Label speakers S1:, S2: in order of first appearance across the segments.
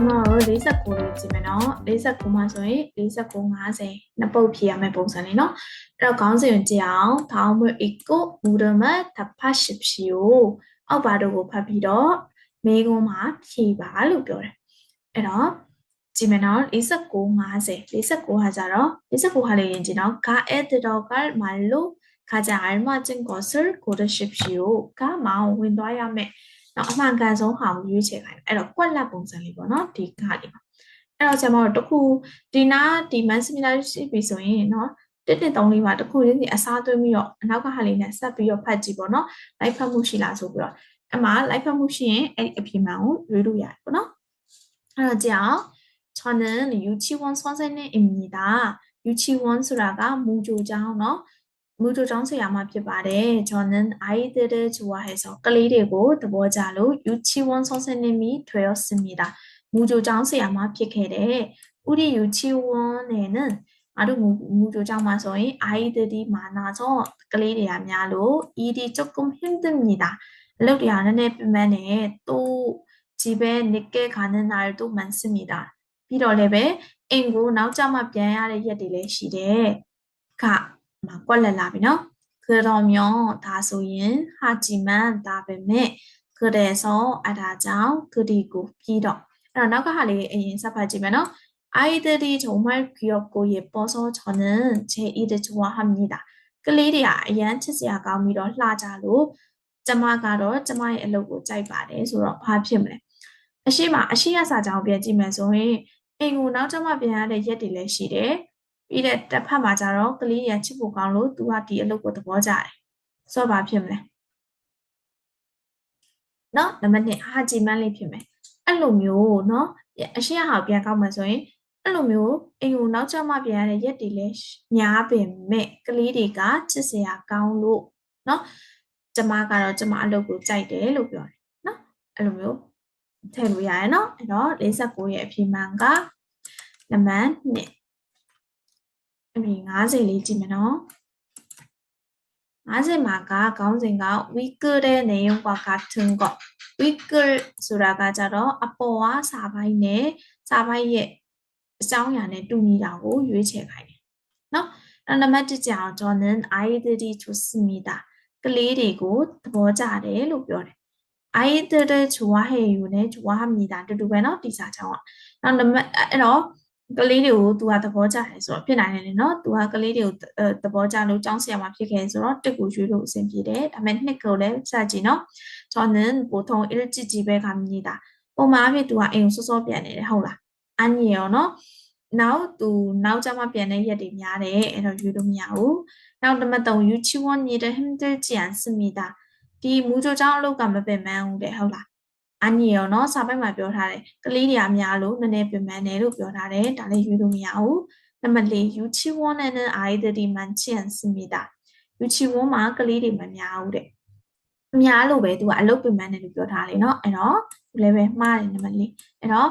S1: ကျမတို့49လို့ကြည့်မယ်နော်49မှာဆိုရင်49 50နှစ်ပုတ်ဖြည့်ရမယ့်ပုံစံလေးနော်အဲ့တော့ခေါင်းစဉ်ကိုကြည့်အောင်ထောင်းမွေ equal ဘူဒမတ်တဖတ်ရှိဖြီကိုအောက်ပါတို့ကိုဖတ်ပြီးတော့မိကုံးမှာဖြည့်ပါလို့ပြောတယ်အဲ့တော့ကြည့်မယ်နော်49 50 49ဟာကြတော့49ဟာလေးရင်ကြည့်နော် ga at dot ga မလို့ခါကြ arma ချင်း gossip ကိုတရှိဖြီကို ga မအောင်ဝင်သွားရမယ့် နော်အမှန်ကန်ဆုံးဟာကိုရွေးချယ်ခိုင်းတယ်။အဲ့တော့ကွက်လက်ပုံစံလေးပေါ့နော်ဒီကလေးပါ။အဲ့တော့ကျွန်တော်တို့တခုဒီနာဒီ man similar ရှိပြီဆိုရင်နော်တစ်တစ်သုံးလေးပါတခုချင်းစီအစားသွင်းပြီးတော့အနောက်ကဟာလေးနဲ့ဆက်ပြီးတော့ဖတ်ကြည့်ပေါ့နော်။ live ဖတ်မှုရှိလားဆိုပြီးတော့အမှ live ဖတ်မှုရှိရင်အဲ့ဒီအဖြေမှန်ကိုရွေးလို့ရတယ်ပေါ့နော်။အဲ့တော့ကြောင့်저는유치원선생님입니다 유치원ဆိုတာကမူကြိုကျောင်းเนาะ မူကြိုကျောင်းဆရာမဖြစ်ပါတယ်저는 아이들을 좋아해서ကလေးတွေကိုသဘောကျလို့유치원 선생님이 되었습니다မူကြိုကျောင်းဆရာမဖြစ်ခဲ့တဲ့우리 유치원에는 아루 무조장만 소인 아이들이 많아서 ကလေးတွေကများလို့ 일이 조금 힘듭니다. အလုပ်တွေဟာနည်းနည်းပြင်းပန်းတယ်또 집에 늦게 가는 날도 많습니다. ပြီးတော့လည်းပဲအိမ်ကိုနောက်ကျမှပြန်ရတဲ့ရက်တွေလည်းရှိတယ်။ခ မှာကွက်လက်လာပြီနော်။그러면ဒါဆိုရင် 하지만ဒါပေမဲ့ 그래서 အဲ့ဒါကြောင့် 그리고 ပြီးတော့အဲ့တော့နောက်ကဟာလေးအရင်ဆက်ဖတ်ကြည့်မယ်နော်။ 아이들이 정말 귀엽고 예뻐서 저는 제 일을 좋아합니다. ကလေးတွေကအရန်ချစ်စရာကောင်းပြီးတော့လှကြလို့ကျမကတော့ကျမရဲ့အလုပ်ကိုကြိုက်ပါတယ်ဆိုတော့ဘာဖြစ်မလဲအရှိမအရှိရစာကြောင်းပြန်ကြည့်မယ်ဆိုရင်အိမ်ကိုနောက်ကျမှပြန်ရတဲ့ရက်တွေလည်းရှိတယ် ပြီးတဲ့တစ်ဖက်မှာကျတော့ကလေးတွေကချစ်ဖို့ကောင်းလို့သူကဒီအလုပ်ကိုသဘောကျတယ်ဆိုတော့ဘာဖြစ်မလဲနော်နံပါတ်1ဟာဂျီမန်းလေးဖြစ်မယ်အဲ့လိုမျိုးနော်အရှိရဟာပြန်ကောက်မယ်ဆိုရင်အဲ့လိုမျိုးအိမ်ကိုနောက်ကျမှပြန်ရတဲ့ရက်တွေလည်းညားပင်မဲ့ကလေးတွေကချစ်စရာကောင်းလို့နော်ကျမကတော့ကျမအလုပ်ကိုကြိုက်တယ်လို့ပြောတယ်နော်အဲ့လိုမျိုးထည့်လို့ရတယ်နော်အဲ့တော့49ရဲ့အဖြေမှန်ကနံပါတ်2 အဲ့50လေးကြည့်မယ်နော်50မှာကခေါင်းစဉ်က wiggle의 내용과 같은 것 wiggle ဆိုတာကကြတော့အပေါ်ကစာပိုင်းနဲ့စာပိုင်းရဲ့အကြောင်းအရာနဲ့တူညီတာကိုရွေးချယ်ခိုင်းတယ်နော်အဲ့နံပါတ်1ကြောင်저는 아이들이 좋습니다ကလေးတွေကိုသဘောကျတယ်လို့ပြောတယ် 아이들을 좋아해요네 좋아합니다. 두두배나 디사자와. 그다음에 어 ကလေးတွေကို तू ကသဘောကျတယ်ဆိုတော့ဖြစ်နိုင်တယ်လေနော် तू ကကလေးတွေကိုသဘောကျလို့ចောင်းဆရာမှာဖြစ်ခဲ့ဆိုတော့တစ်ကိုရွေးလို့အဆင်ပြေတယ်ဒါပေမဲ့နှစ်ကိုလည်းစကြည့်နော် 저는 보통 일찍 집에 갑니다ပုံမှန်အဖြစ် तू ကအိမ်ကိုစောစောပြန်နေတယ်ဟုတ်လားအန်ကြီးရောနော် now သူနောက်ကျမှပြန်တဲ့ရက်တွေများတယ်အဲ့တော့ရွေးလို့မရဘူးနောက်နံပါတ်3 you chi won need him to jian smida ဒီမူကြိုးကြောင့်အလုပ်ကမပင်ပန်းဘူးတဲ့ဟုတ်လား အညီရောနော်စာပိုက်မှာပြောထားတယ်ကလေးတွေအများလို့နည်းနည်းပြမန်းတယ်လို့ပြောထားတယ်ဒါလည်းယူလို့မရဘူးနံပါတ်၄ 유치원에는 아이들이 많지 않습니다 유치원 မှာကလေးတွေမများဘူးတဲ့အများလို့ပဲသူကအလုပ်ပြမန်းတယ်လို့ပြောထားတယ်နော်အဲ့တော့သူလည်းပဲမှားတယ်နံပါတ်၄အဲ့တော့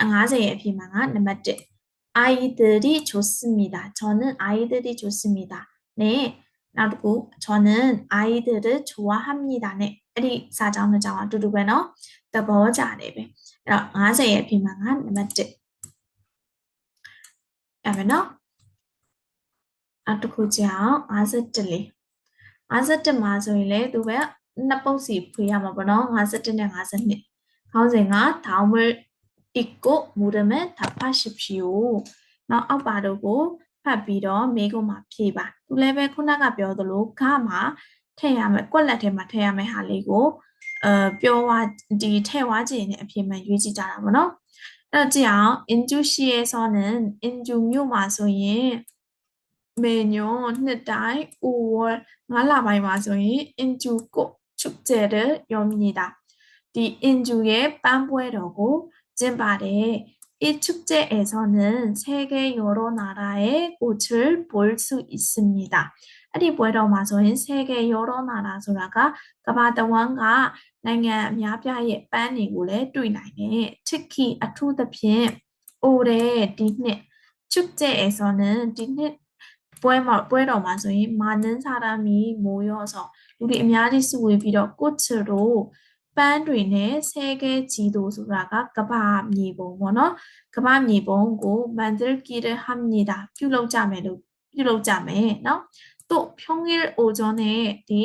S1: 50ရဲ့အပြင်မှာကနံပါတ်1 아이들이 좋습니 다. 저는 아이들이 좋습니 다. 네, 나도 저는 아이들을 좋아합니다. 네. အဲ့ဒီစာကြောင်းနှစ်ကြောင်းအတူတူပဲเนาะသဘောကျတယ်ပဲအဲ့တော့50ရဲ့အဖြစ်မှန်ကနံပါတ်1အဲ့ပဲเนาะအတခုကြောင်း51လေး51မှာဆိုရင်လေသူပဲနှစ်ပုတ်စီဖွေရမှာပေါ့เนาะ51နဲ့52ခေါင်းစဉ်ကထောင်းမွေ 읽고 물음을 답하십시오. နောက်အောက်ပါတို့ကို ဖတ်ပြီးတော့မေးခွန်းမှာဖြေပါသူလည်းပဲခုနကပြောသလိုခါမှာထည့်ရမယ်ကွက်လက်ထဲမှာထည့်ရမယ်ဟာလေးကိုအဲပြောဝဒီထည့်ဝခြင်းနဲ့အပြည့်မှန်ရွေးကြည့်ကြတာပေါ့နော်အဲ့တော့ကြည့်အောင် industrial sonnet indu မြို့မှာဆိုရင်မေညွန်နှစ်တိုင်း over ငါးလပိုင်းမှာဆိုရင် indu ကိုချုပ်ကျတဲ့ရောမြည်တာဒီ indu ရဲ့ပန်းပွဲတော်ကိုကျင်းပါတယ် 이 축제에서는 세계 여러 나라의 꽃을 볼 수 있습니다. အဲ့ဒီပွဲတော်မှာဆိုရင် 세계 여러 나라ဆိုတာကကမ္ဘာတဝန်းကနိုင်ငံအများပြားရဲ့ပန်းတွေကိုလည်းတွေ့နိုင်တယ်။ 특히အထူးသဖြင့် 올해 ဒီနှစ် 축제에서는 ဒီနှစ်ပွဲမှာပွဲတော်မှာဆိုရင် 많은 사람이 모여서 လူတွေအများကြီးစုဝေးပြီးတော့ 꽃으로 ပန်းတွေနဲ့ဆဲခဲကြီးတို့ဆိုတာကကဘာမြေပုံပေါ့နော်ကဘာမြေပုံကိုမန်ဒလ်ကီရဟမ်နီတာပြုလုပ်ကြမယ်လို့ပြုလုပ်ကြမယ်နော်တို့ဖြုံးရအိုဂျွန်နဲ့ဒီ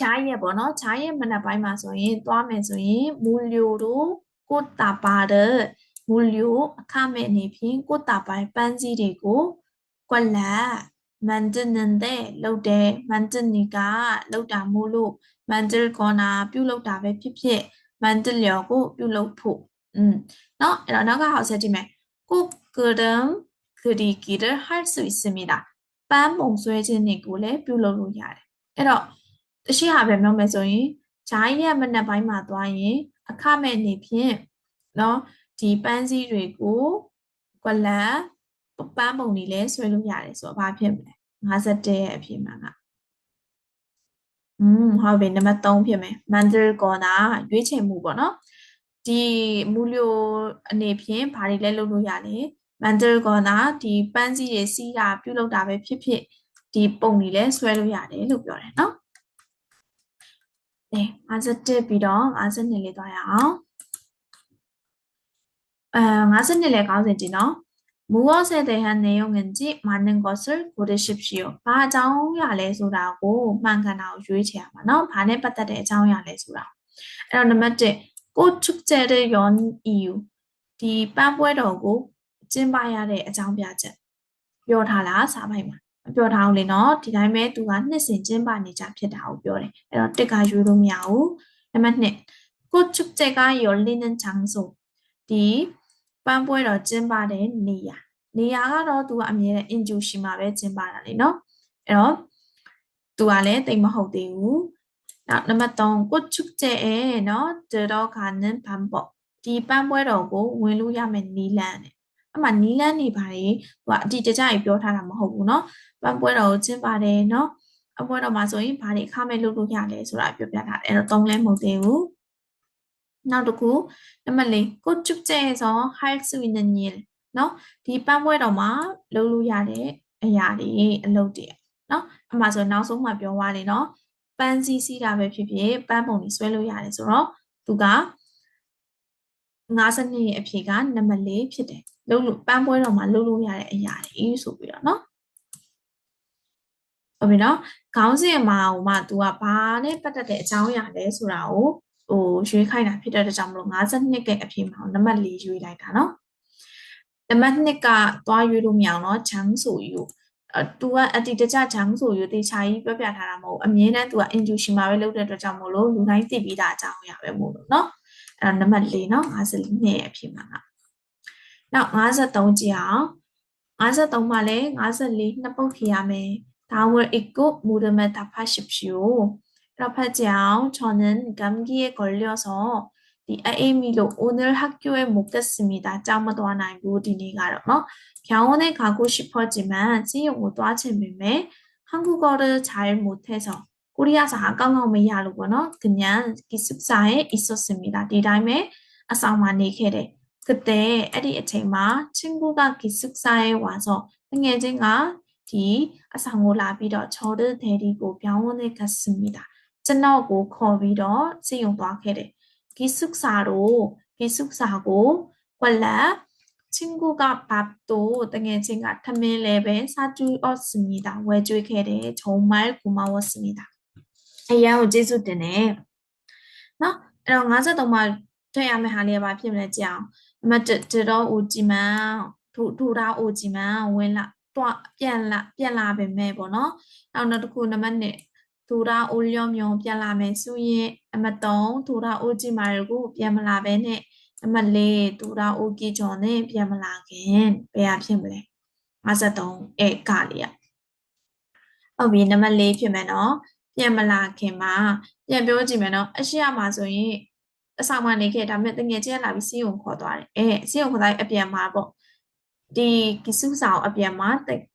S1: ဂျားရဲ့ပေါ့နော်ဂျားရဲ့မနက်ပိုင်းမှာဆိုရင်သွားမယ်ဆိုရင်မူလျိုတို့ကိုတာပါတဲ့မူလျိုအခမဲ့နေဖြင့်ကိုတာပိုင်းပန်းစည်းတွေကိုကွက်လက် မန်တနန်တဲ့လောက်တဲ့မန်တနီကလောက်တာမို့လို့မန်တလ်ကောနာပြုလုပ်တာပဲဖြစ်ဖြစ်မန်တလျော်ကိုပြုလုပ်ဖို့อืมเนาะအဲ့တော့နောက်ကဟောဆက်ကြည့်မယ်ကိုကရမ်ခရီကီရဟတ်ဆူစမီတာပန်းပုံဆွဲခြင်းတွေကိုလည်းပြုလုပ်လို့ရတယ်အဲ့တော့တရှိဟာပဲပြောမယ်ဆိုရင်ဂျိုင်းရဲ့မနက်ပိုင်းမှာသွားရင်အခမဲ့နေဖြင့်เนาะဒီပန်းစည်းတွေကိုကွက်လက် ပန်းပုံတွေလည်းဆွဲလို့ရတယ်ဆိုတော့ဘာဖြစ်မလဲ51ရဲ့အဖြစ်မှန်ကอืมဟုတ်ပြီနံပါတ်3ဖြစ်မယ် mandal corner ရွေးချယ်မှုပေါ့နော်ဒီမူလျိုအနေဖြင့်ဘာတွေလဲလုပ်လို့ရလဲ mandal corner ဒီပန်းစည်းတွေစီးတာပြုတ်လောက်တာပဲဖြစ်ဖြစ်ဒီပုံတွေလည်းဆွဲလို့ရတယ်လို့ပြောတယ်နော်အဲ51ပြီးတော့52လေးသွားရအောင်အဲ52လည်းကောင်းစင်တင်နော် 무엇에 대한 내용인지 맞는 것을 고르십시 오. 바자오야레 소라고 만가나오 유지하면 어 반에 빠따데 자오야레 소 라. 그럼 넘어째 꽃 축제를 연 이 유. 디 빠뿌에더고 찐바야레 장비아 제. 묘타라 사바이 마. ပြောထားအောင်လေနော်ဒီတိုင်းပဲသူကနှစ်စင်ကျင်းပနေကြဖြစ်တာကိုပြောတယ်အဲ့တော့တစ်ကယူလို့မရဘူးနံပါတ်2 꽃축제가 열리는 장소 디 ပန်းပွဲတော်ကျင်းပတဲ့နေရာနေရာကတော့သူကအမြဲတမ်း injury မှာပဲကျင်းပတာလေနော်အဲ့တော့သူကလည်းတိတ်မဟုတ်သေးဘူးနောက်နံပါတ်3ကိုချုပ်တဲ့အနော်တတော်ခါနန်ပန်ပေါ့ဒီပန်းပွဲတော်ကိုဝင်လို့ရမယ်နီလန်နဲ့အမှနီလန်နေပါလေသူကအတိတကျကြီးပြောထားတာမဟုတ်ဘူးနော်ပန်းပွဲတော်ကိုကျင်းပတယ်နော်အပွဲတော်မှာဆိုရင်ဘာတွေအခမဲ့လုပ်လို့ရလဲဆိုတာပြောပြထားတယ်အဲ့တော့3လဲမဟုတ်သေးဘူး နောက်တစ်ခုနံပါတ်၄ကိုချုပ်ကျဲဆို high swing နဲ့ညင်เนาะဒီပန်းပွဲတော်မှာလုပ်လို့ရတဲ့အရာတွေအလုပ်တွေเนาะအမှဆိုနောက်ဆုံးမှပြောသွားတယ်เนาะပန်းစည်းစီးတာပဲဖြစ်ဖြစ်ပန်းပုံတွေဆွဲလို့ရတယ်ဆိုတော့သူက52ရဲ့အဖြေကနံပါတ်4ဖြစ်တယ်လုပ်လို့ပန်းပွဲတော်မှာလုပ်လို့ရတဲ့အရာတွေဆိုပြီးတော့เนาะဟုတ်ပြီနော်ခေါင်းစဉ်မှာဟိုမှ तू ကဘာနဲ့ပတ်သက်တဲ့အကြောင်းအရာလဲဆိုတာကို ဟိုရွေးခိုင်းတာဖြစ်တဲ့အတွက်ကြောင့်မလို့52ကအဖြစ်မှာနံပါတ်4ရွေးလိုက်တာเนาะနံပါတ်2ကသွားရွေးလို့မရအောင်เนาะဂျန်းဆိုယူအဲသူကအတိတကျဂျန်းဆိုယူတေချာကြီးပြောပြထားတာမဟုတ်အမြဲတမ်းသူကအင်ဂျူရှင်မှာပဲလုပ်တဲ့အတွက်ကြောင့်မို့လို့လူတိုင်းသိပြီးသားအကြောင်းအရာပဲမို့လို့เนาะအဲနံပါတ်4เนาะ54နဲ့အဖြစ်မှာကနောက်53ကြည့်အောင်53မှာလည်း54နှစ်ပုတ်ဖြေရမယ်다음을읽고물음을답하십시오 않 저는 감기에 걸려서 이 에이미로 오늘 학교에 못 갔습니다. 하나 무디니가로 병원에 가고 싶었지만 아침에 한국어를 잘 못해서 코리아서 야르거나 그냥 기숙사에 있었습니다. 디라임에 아싸마니 게래 그때 에리 에체마 친구가 기숙사에 와서 응애쟁아 디 아상올라비더 저를 데리고 병원에 갔습니다. ကျွန်တော်ကိုခေါ်ပြီးတော့စီယုံသွားခဲ့တယ်။ဂိစုစာတို့ဂိစုစာကိုဝလက်ချင်းကူကဘတ်တို့တငယ်ချင်းကထမင်းလဲပဲစာကျူအော့စမီတာဝဲကျွေးခဲ့တယ်ဂျုံမိုင်ကူမဝစမီတာအရာကိုကျေးဇူးတင်တယ်နော်အဲ့တော့53မှာတွေ့ရမယ့်ဟာလေးကဘာဖြစ်မလဲကြအောင်အမတ်တတော်ဦးကြည်မန်ထူထူတာဦးကြည်မန်ဝင်လာတွပြန်လာပြန်လာပဲမဲ့ပေါ့နော်နောက်နောက်တစ်ခုနံပါတ်1 သူရအိုလျော့မြုံပြန်လာမယ်ဆိုရင်အမတုံသူရအိုကြည့်မာကိုပြန်မလာဘဲနဲ့အမလေးသူရအိုကြည့်ကျော်နဲ့ပြန်မလာခင်ဘယ်ဟာဖြစ်မလဲ53အဲကလေးอ่ะဟုတ်ပြီနံပါတ်4ဖြစ်မယ်နော်ပြန်မလာခင်မှာပြန်ပြောကြည့်မယ်နော်အရှိရမှာဆိုရင်အဆောင်မှာနေခဲ့ဒါပေမဲ့တငယ်ချင်းလာပြီးစီးုံခေါ်သွားတယ်အဲစီးုံခေါ်သွားအပြန်မှာပေါ့ ဒီကိစုစာကိုအပြန်မှာ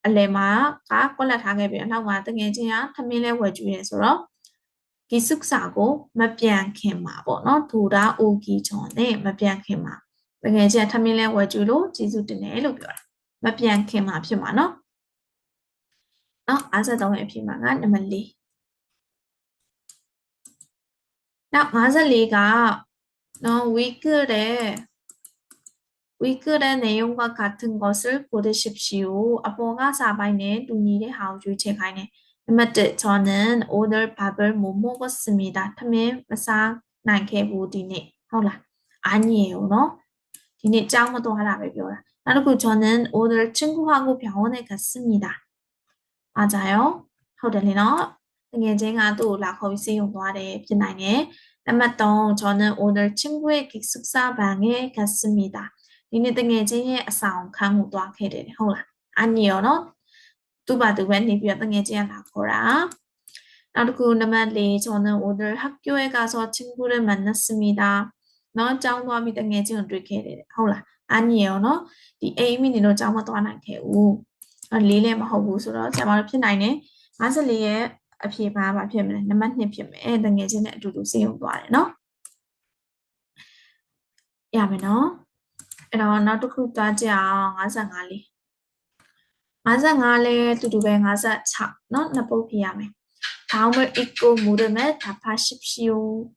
S1: အလယ်မှာကကွက်လက်ထားခဲ့ပြီးအနောက်မှာတငယ်ချင်းကထမင်းလဲဝယ်ကျွေးတယ်ဆိုတော့ကိစုစာကိုမပြန်ခင်မှာပေါ့နော်ဒူရာအိုကီချွန်နဲ့မပြန်ခင်မှာတငယ်ချင်းထမင်းလဲဝယ်ကျွေးလို့ကျေးဇူးတင်တယ်လို့ပြောတာမပြန်ခင်မှာဖြစ်မှာနော်နော်53ရဲ့အဖြစ်မှာကနံပါတ်4နောက်54ကနော် week 위글의 내용과 같은 것을 고르십시오. 앞으로가 4번에 눈이를 하우주 제가네. 맞지? 저는 오늘 밥을 못 먹었습니다. 다음에 마상 난게 보디네. 하라. 아니에요, 너? 디네 짱마도 하라 배워라. 그리고 저는 오늘 친구하고 병원에 갔습니다. 맞아요? 하라리너. 이게 네, 제가 또 라커비 쓰용도아래 비나게. 남았던 저는 오늘 친구의 기숙사 방에 갔습니다. ဒီနေ့တကယ်ချင်းရဲ့အဆောင်ခန်းကိုသွားခဲ့တယ်ဟုတ်လားအညီရောနော်သူ့ဘာသူပဲနေပြီးတော့တကယ်ချင်းကလာခေါ်တာနောက်တစ်ခုနံပါတ်4 저는 오늘 학교에 가서 친구를 만났습니다 နော်ကျောင်းသွားပြီးတကယ်ချင်းကိုတွေ့ခဲ့တယ်ဟုတ်လားအညီရောနော်ဒီအိမ်မိနေတော့ကျောင်းမသွားနိုင်ခဲ့ဘူးလေးလည်းမဟုတ်ဘူးဆိုတော့ဆရာမတို့ဖြစ်နိုင်တယ်54ရဲ့အဖြေပါပါဖြစ်မလဲနံပါတ်2ဖြစ်မယ်တငယ်ချင်းနဲ့အတူတူစေရုံသွားတယ်နော်ရမယ်နော် အဲ့တော့နောက်တစ်ခုသွားကြအောင်55လေး55လေးတူတူပဲ56เนาะနှစ်ပုတ်ဖြစ်ရမယ်다음을 읽고 물음에 답하십시오.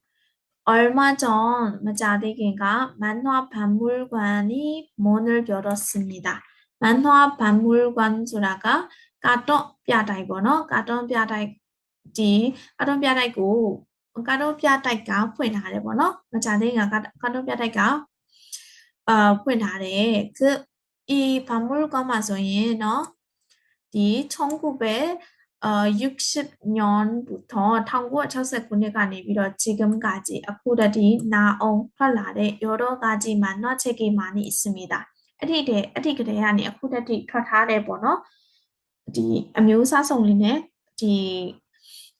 S1: 얼마 전 마자대기가 만화 박물관이 문을 열었습니다. 만화 박물관 수라가 ကာတွန်းပြတိုက်ပေါ့နော်ကာတွန်းပြတိုက်ဒီကာတွန်းပြတိုက်ကိုကာတွန်းပြတိုက်ကဖွင့်ထားတယ်ပေါ့နော်မကြသေးကကာတွန်းပြတိုက်က အာဖွင့်ထားတယ်그 이 박물관 마소인 너 총국의 어 60년부터 1969년 간에비로 지금까지 아쿠다디 나옹 털라데 여러 가지 만화 책이 많이 있습니 다. 에디데 에디그데 아니 아쿠다디 털타데 보노 디 아묘사 송리네 디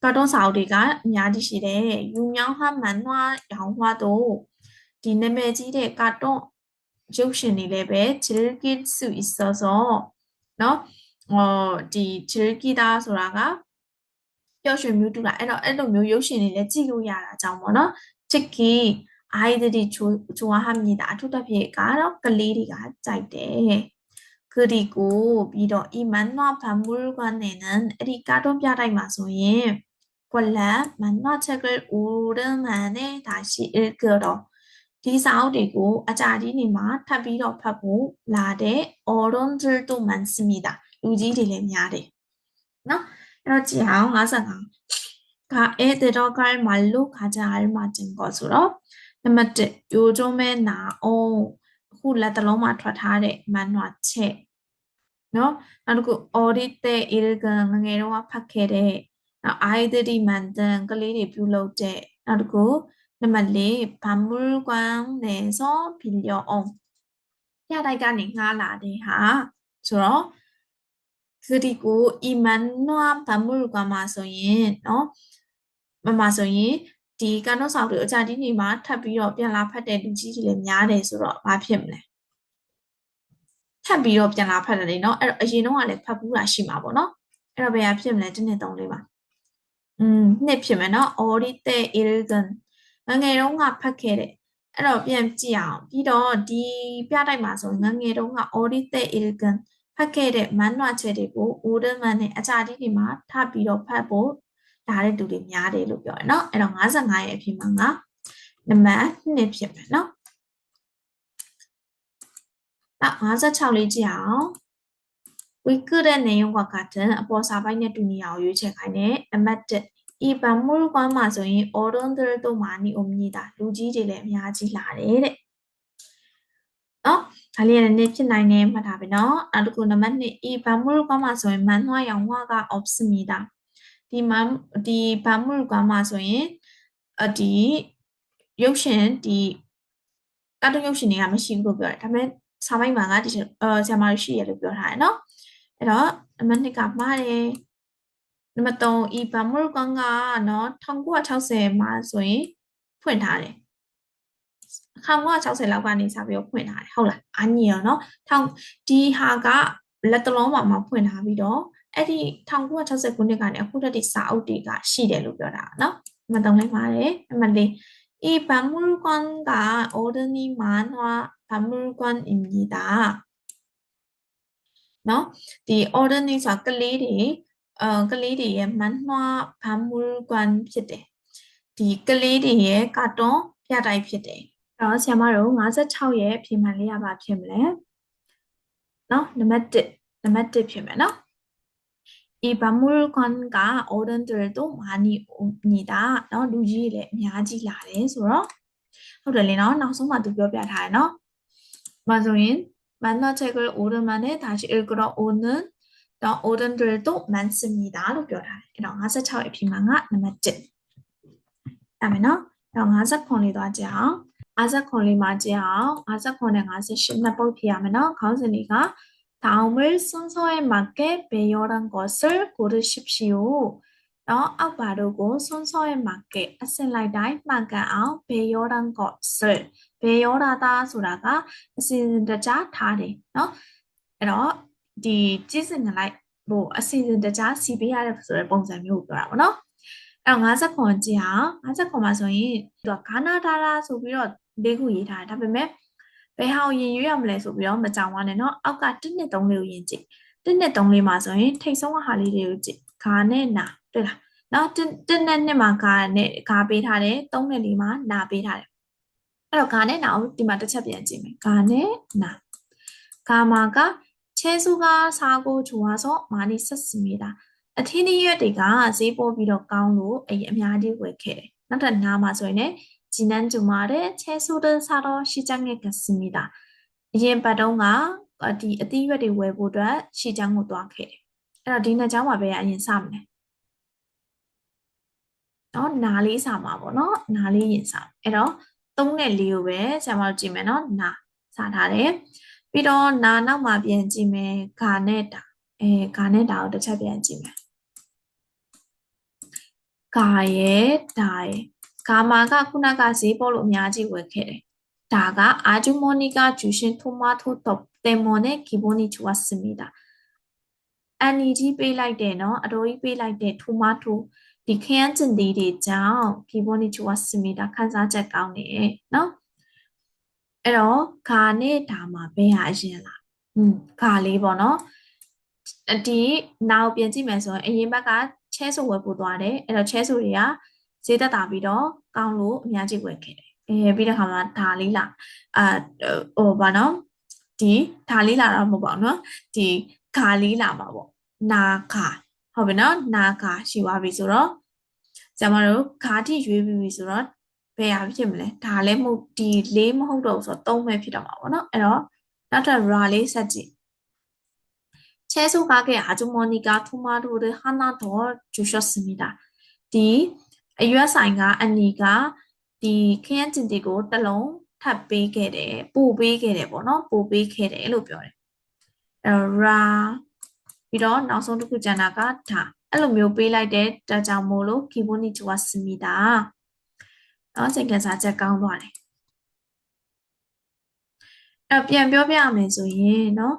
S1: ကာတွန်းစာအုပ်တွေကအများကြီးရှိတယ်။ယူမြောင်းဟာမန်နွားရောင်ဝါတို့ဒီနာမည်ကြီးတဲ့ကာတွန်း egyptian 네 즐길 수 있어서 너 어, 이 즐기다 소라가 여신 묘두가 에러 에러 묘 여신이래 찍어야라 장모나 특히 아이들이 조, 좋아합니다. 투다피에 가러 글리리가 짜이대. 그리고 미러 이 만화 박물관에는 리카도 비아라이마소인 원래 만화책을 오랜만에 다시 읽으러 ဒီစာအုပ်တွေကိုအကြာကြီးနေမှာထပ်ပြီးတော့ဖတ်ဖို့လာတဲ့ Orondir to Mansmida လူကြီးတွေလည်းများတယ်နော်အဲ့တော့ကြည့်အောင်55ကဧတေတော့ကဲမလုခါကြရမှာတင်ကောဆိုတော့နံပါတ်1ရိုးကျုံးမဲနာအောင်အခုလက်တလုံးမှာထွက်ထားတဲ့မန်နွာချက်နော်နောက်တစ်ခု audit တဲ့ irrigan ငငယ်တော့ဖတ်ခဲ့တဲ့နောက် identity mandan ကလေးတွေပြုလုပ်တဲ့နောက်တစ်ခု နံပါတ်၄ဘာမူကွမ်နေဆိုဖီလီယိုအောင်ရတိုက်ကနေငှားလာတဲ့ဟာဆိုတော့คือဒီကိုအီမန်နောဘာမူကွမ်မှာဆိုရင်เนาะမမဆိုရင်ဒီကန်တော့ဆောင်တွေအကြဒီနေမှာထပ်ပြီးတော့ပြန်လာဖတ်တဲ့လူကြီးတွေလည်းများတယ်ဆိုတော့ဘာဖြစ်မလဲထပ်ပြီးတော့ပြန်လာဖတ်တယ်လေเนาะအဲ့တော့အရင်တော့ကလည်းဖတ်ဘူးတာရှိမှာပေါ့เนาะအဲ့တော့ဘယ်ဟာဖြစ်မလဲတစ်နှစ်သုံးလေးပါอืมနှစ်ဖြစ်မယ်เนาะ audite ilgan ငငယ်တုန်းကဖတ်ခဲ့တဲ့အဲ့တော့ပြန်ကြည့်အောင်ပြီးတော့ဒီပြတိုက်မှာဆိုငငယ်တုန်းက audite ilgan ဖတ်ခဲ့တဲ့မန်နွာချက်တွေကို order man နဲ့အကြဒီနေမှာထပ်ပြီးတော့ဖတ်ဖို့လာတဲ့လူတွေများတယ်လို့ပြောရနော်အဲ့တော့55ရဲ့အဖြစ်မှာငါနံပါတ်2ဖြစ်မယ်နော်နောက်56လေးကြည့်အောင်ဝိကတဲ့နေရုံကကတန်အပေါ်စာပိုင်းနဲ့တူညီအောင်ရွေးချယ်ခိုင်းတယ်နံပါတ်1 ။ဤဗမ်မူလ်ကွမ်မှာဆိုရင် orondel တို့မှာနီအိုမြည်တာလူကြီးတွေလည်းအများကြီးလာတယ်တဲ့။နော်ဒါလေးရတဲ့ဖြစ်နိုင်တယ်မှတ်ထားပြီနော်။နောက်တစ်ခုနံပါတ်2ဤဗမ်မူလ်ကွမ်မှာဆိုရင်မန်နှွားရောင်ဝါက option မြည်တာ။ဒီမန်ဒီဗမ်မူလ်ကွမ်မှာဆိုရင်အဒီရုပ်ရှင်ဒီကာတွန်းရုပ်ရှင်တွေကမရှိဘူးလို့ပြောတယ်။ဒါပေမဲ့စာမိုက်မှာကဒီအဲဆရာမရှိရလို့ပြောထားတယ်နော်။အဲ့တော့နံပါတ်2ကမှားတယ်။ နံပါတ်3 e Bamor Gang ကနော်1960မှာဆိုရင်ဖွင့်ထားတယ်1960လောက်ကနေစပြီးတော့ဖွင့်ထားတယ်ဟုတ်လားအညီရောနော်ထောင်ဒီဟာကလက်တလုံးပေါ်မှာဖွင့်ထားပြီးတော့အဲ့ဒီ1960ခုနှစ်ကနေအခုတက်ဒီစာအုပ်တွေကရှိတယ်လို့ပြောတာနော်နံပါတ်3လိုက်ပါတယ်နံပါတ်4 e Bamor Gang က ordinary manhwa Bamor Gang အမည်ဒါနော်ဒီ ordinary ဆိုတာကလေးတွေ အဲကလေးတွေရဲ့ manhwa ဘာမူကွမ်ဖြစ်တယ် ဒီကလေးတွေရဲ့ကာတွန်းပြတိုက်ဖြစ်တယ်အဲ့တော့ဆရာမတို့56ရဲ့အဖြေမှန်လေးရပါဖြစ်မလဲနော်နံပါတ်1နံပါတ်1ဖြစ်မယ်နော်이 박물관가 어른들도 많이 옵니다. เนาะလူကြီးတွေလည်းအများကြီးလာတယ်ဆိုတော့ဟုတ်တယ်လေနော်နောက်ဆုံးမှသူပြောပြထားတယ်နော်။မှာဆိုရင်만화책을 오랜만에 다시 읽으러 오는 그런 어른들도 많습니다로 표현해. 이런 아사 차의 비망아 넘었지. 다음에는 이런 아사 콘리도 하지요. 아사 콘리 맞이요. 아사 콘의 아사 신나볼 비하면은 가운데니가 다음을 순서에 맞게 배열한 것을 고르십시오. 어, 너 앞바르고 순서에 맞게 아슬라이다이 마가아 배열한 것을 배열하다 소라가 신자 다리. 어? 너 이런 ဒီကြည့်စင်လိုက်ဟိုအစီအစဉ်တကျစီပေးရတဲ့ဆိုတဲ့ပုံစံမျိုးကိုပြောတာပေါ့နော်အဲ့တော့50ခွန်ကြည့်အောင်50ခွန်မှာဆိုရင်သူကဂါနာဒါရာဆိုပြီးတော့လေးခုရေးထားတယ်ဒါပေမဲ့ဘယ်ဟာကိုရင်ရွေးရမလဲဆိုပြီးတော့မကြောင်ပါနဲ့เนาะအောက်က1နှစ်3လေးကိုရင်ကြည့်1နှစ်3လေးမှာဆိုရင်ထိတ်ဆုံးဟာလေးတွေကိုကြည့်ဂါနဲ့နာတွေ့လားเนาะ1နဲ့2မှာဂါနဲ့ဂါပေးထားတယ်3နဲ့4မှာနာပေးထားတယ်အဲ့တော့ဂါနဲ့နာကိုဒီမှာတစ်ချက်ပြန်ကြည့်မယ်ဂါနဲ့နာဂါမာက ချဲစုကစားကိုဂျူဝါဆိုမာနီဆက်စီမီတာအထင်းဒီရွက်တွေကဈေးပေါ်ပြီးတော့ကောင်းလို့အရင်အများကြီးဝယ်ခဲ့တယ်နောက်ထပ်နားမှာဆိုရင်လည်း 지난 주말에 채소를 사러 시장에 갔습니다. အရင်ပတ်တုန်းကဒီအသီးရွက်တွေဝယ်ဖို့အတွက် 시장ကို သွားခဲ့တယ်။အဲ့တော့ဒီနှစ်ကြောင်းမှာပဲအရင်စမလဲ။နော်နာလေးစမှာပေါ့နော်။နာလေးရင်စ။အဲ့တော့3နဲ့4ကိုပဲဆရာမတို့ကြည့်မယ်နော်။နာစထားတယ်။ ပြီးတော့နာနောက်မှာပြန်ကြည့်မယ်။ဂါနဲ့တာ။အဲဂါနဲ့တာကိုတစ်ချက်ပြန်ကြည့်မယ်။ဂါရဲ့တာရဲ့ဂါမာကခုနကဈေးပေါ်လို့အများကြီးဝယ်ခဲ့တယ်။ဒါကအာဂျူမိုနီကာဂျူရှင်ထိုမာတိုတော့တေမောနဲ့ဂီဘိုနီချူဝါစမီတာအန်နီကြီးပေးလိုက်တယ်နော်အတော်ကြီးပေးလိုက်တဲ့ထိုမာတိုဒီခရမ်းကျင်သေးတွေကြောင့်ဂီဘိုနီချူဝါစမီတာခန်းစားချက်ကောင်းနေနော် အဲ့တော့ဂါနဲ့ဒါမှာဘယ်ဟာအရင်လားอืมဂါလေးပေါ့နော်ဒီနောက်ပြန်ကြည့်မယ်ဆိုရင်အရင်ဘက်ကချဲဆိုဝယ်ပို့သွားတယ်အဲ့တော့ချဲဆိုတွေကဈေးသက်သာပြီးတော့ကောင်းလို့အများကြီးဝယ်ခဲ့တယ်အဲပြီးတဲ့ခါမှာဒါလေးလာအာဟိုဘာနော်ဒီဒါလေးလာတော့မဟုတ်ပါဘူးနော်ဒီခါလေးလာမှာပေါ့နာခါဟုတ်ပြီနော်နာခါရှိသွားပြီဆိုတော့ကျမတို့ခါတိရွေးပြီးပြီဆိုတော့ဘ ယ်ဟာဖြစ်မလဲဒါလည်းမဟုတ်ဒီလေးမဟုတ်တော့ဆိုတော့သုံးပဲဖြစ်တော့မှာပေါ့နော်အဲ့တော့နောက်ထပ် ra လေးဆက်ကြည့်채소가게아주머니가토마토를하나더주셨습니다ဒီအရွက်ဆိုင်ကအနီကဒီခရမ်းကျင်တီကိုတစ်လုံးထပ်ပေးခဲ့တယ်ပို့ပေးခဲ့တယ်ပေါ့နော်ပို့ပေးခဲ့တယ်လို့ပြောတယ်အဲရာပြီးတော့နောက်ဆုံးတစ်ခုကျန်တာကဒါအဲ့လိုမျိုးပေးလိုက်တဲ့တကြောင်မို့လို့ကီဘိုနီချူဝါစမီတာ နော်စိတ်ကစားချက်ကောင်းသွားတယ်အဲ့ပြန်ပြောပြရမယ်ဆိုရင်နော်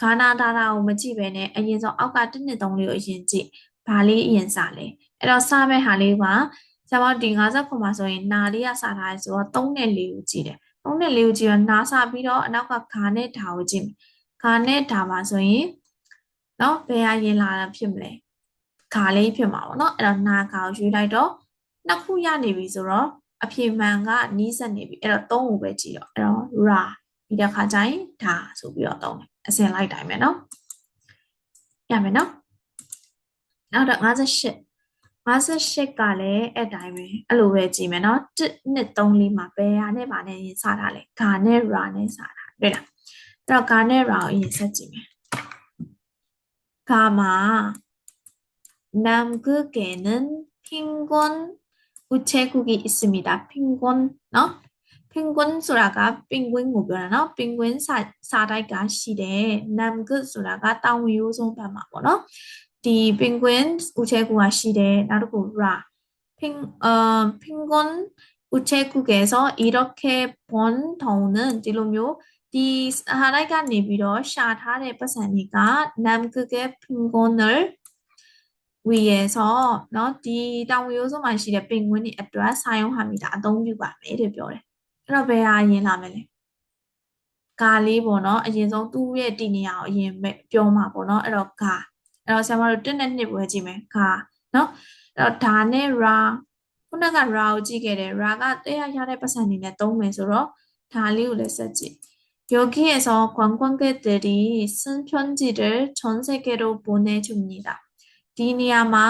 S1: ဂါနာဒါတာကိုမကြည့်ပဲနဲ့အရင်ဆုံးအောက်က1နှစ်3လေးကိုအရင်ကြည့်ဘာလေးအရင်စားလဲအဲ့တော့စမဲ့ဟာလေးပါဆရာမဒီ50ခွန်မှာဆိုရင်နာလေးကစထားရဲဆိုတော့3နဲ့4ကိုကြည့်တယ်3နဲ့4ကိုကြည့်တော့နာစပြီးတော့အနောက်ကခါနဲ့ဓာကိုကြည့်မယ်ခါနဲ့ဓာမှာဆိုရင်နော်ဘယ်ဟာရင်လာတာဖြစ်မလဲခါလေးဖြစ်မှာပေါ့နော်အဲ့တော့နာခါကိုယူလိုက်တော့နှစ်ခုရနေပြီဆိုတော့ အဖြေမှန်ကနီးစပ်နေပြီအဲ့တော့3ကိုပဲကြည့်တော့အဲ့တော့ ra ပြီးတဲ့ခါကျရင်ဓာဆိုပြီးတော့သုံးတယ်အစင်လိုက်တိုင်းပဲနော်ရမယ်နော်နောက်တော့58 58ကလည်းအဲ့တိုင်းပဲအဲ့လိုပဲကြည့်မယ်နော်1 2 3 4မှာဘယ်ဟာနဲ့ဗာနဲ့ရင်စတာလဲဂါနဲ့ရာနဲ့စတာတွေ့လားအဲ့တော့ဂါနဲ့ရာကိုအရင်ဆက်ကြည့်မယ်ဂါမှာ남극에는핑곤 우체국이 있습니다. 핑곤, 너? 핑군 수라가 핑군 목표라나 핑군 사다이가 시대 남극 그 수라가 땅위 요송 파마고나 디 핑군 우체국가 시대 나르고 라 핑어 핑군 우체국에서 이렇게 번 돈은 디로묘 디 사다이가 내비로 샤타의 파사니까 남극의 핑군을 위해서เนาะဒီတောင်ဝရိုးစုံမှာရှိတဲ့ penguin တွေအတွက်စာရုံးဟာမီတာအသုံးပြုပါမယ်တဲ့ပြောတယ်အဲ့တော့ဘယ်ဟာရင်လာမလဲကာလေးပေါ့နော်အရင်ဆုံးသူ့ရဲ့တည်နေရအောင်အရင်ပြောမှာပေါ့နော်အဲ့တော့ကာအဲ့တော့ဆရာမတို့1နဲ့2ပွဲကြည့်မယ်ခါနော်အဲ့တော့ဒါနဲ့ ra ဟ ခုနက ra ကိုကြည့်ခဲ့တယ် ra ကတရားရတဲ့ပတ်စံအနေနဲ့သုံးမယ်ဆိုတော့ဒါလေးကိုလည်းဆက်ကြည့် 여기에서 관광객들이 쓴 편지를 전 세계로 보내줍니다. ဒီနေရာမှာ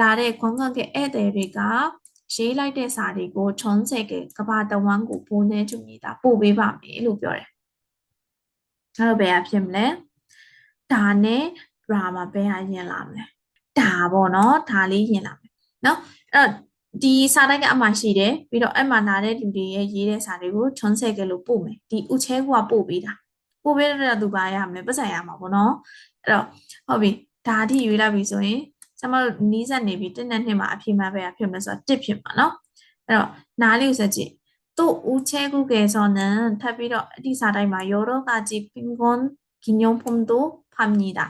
S1: လာတဲ့ခွန်ခွန်ကဧည့်သည်တွေကရေးလိုက်တဲ့စာတွေကိုခြုံချက်ကကဘာတဝမ်းကိုပုံနေသူမိတာပို့ပေးပါမယ်လို့ပြောတယ်။အဲ့တော့ဘယ်အဖြစ်မလဲ။ဒါနဲ့ဒရာမာဘယ်ဟာရင်လာမလဲ။ဒါပေါ့နော်။ဒါလေးရင်လာမယ်။နော်။အဲ့တော့ဒီစာတိုင်းကအမှရှိတယ်။ပြီးတော့အဲ့မှာလာတဲ့လူတွေရဲ့ရေးတဲ့စာတွေကိုခြုံချက်ကလို့ပို့မယ်။ဒီဥချဲကပို့ပေးတာ။ပို့ပေးတဲ့သူပါရမလဲ။ပတ်စံရမှာပေါ့နော်။အဲ့တော့ဟုတ်ပြီ။ ဒါအထိရွေးလိုက်ပြီဆိုရင်ကျမတို့နီးစပ်နေပြီတစ်နဲ့နှစ်မှာအဖြစ်မှန်ပဲဖြစ်မှာဆိုတော့တစ်ဖြစ်မှာเนาะအဲ့တော့နားလေးကိုဆက်ကြည့်သူ့ဦးချဲကုကေဆောနန်ထပ်ပြီးတော့အတိစာတိုင်းမှာယောရောကကြီးပင်ကွန်ဂင်ယုံဖုံတို့ဖမ်နီတာ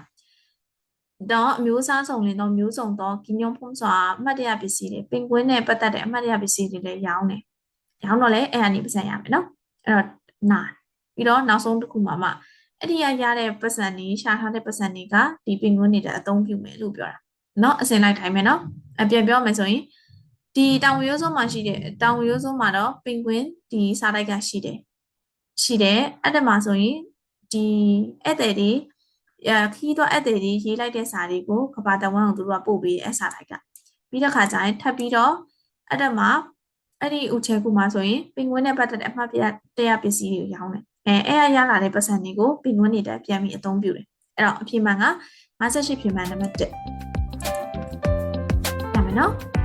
S1: တော့အမျိုးအစားစုံလင်တော့မျိုးစုံတော့ဂင်ယုံဖုံစွာအမှတ်တရပစ္စည်းတွေပင်ကွင်းနဲ့ပတ်သက်တဲ့အမှတ်တရပစ္စည်းတွေလည်းရောင်းတယ်ရောင်းတော့လဲအဲ့အန်ဒီပစံရမယ်เนาะအဲ့တော့နာပြီးတော့နောက်ဆုံးတစ်ခုမှမှ အဲ့ဒီရရတဲ့ပတ်စံတွေရှာထားတဲ့ပတ်စံတွေကဒီပင်ကွင်းတွေအသုံးပြုမယ်လို့ပြောတာ။နော်အစင်လိုက်ထိုင်မယ်နော်။အပြန်ပြောမယ်ဆိုရင်ဒီတောင်ဝရိုးစုံမှာရှိတဲ့တောင်ဝရိုးစုံမှာတော့ပင်ကွင်းဒီစားတိုက်ကရှိတယ်။ရှိတယ်အဲ့ဒါမှာဆိုရင်ဒီဧည့်သည်တွေအဲခီးတော့အပ်တယ်ဒီရေးလိုက်တဲ့စာတွေကိုကဘာတဝန်းကိုသူတို့ကပို့ပေးတဲ့အစာတိုက်ကပြီးတဲ့ခါကျရင်ထပ်ပြီးတော့အဲ့ဒါမှာအဲ့ဒီဥချဲကူမှာဆိုရင်ပင်ကွင်းနဲ့ပတ်သက်တဲ့အမှတ်ပြတရားပစ္စည်းတွေရောင်းတယ် အဲအဲ့အရလာတဲ့ပတ်စံတွေကိုပင်ကွင်းတွေတက်ပြန်ပြီးအသုံးပြုတယ်အဲ့တော့အဖြစ်မှန်က58ဖြစ်မှန်နံပါတ်1ရမယ်နော်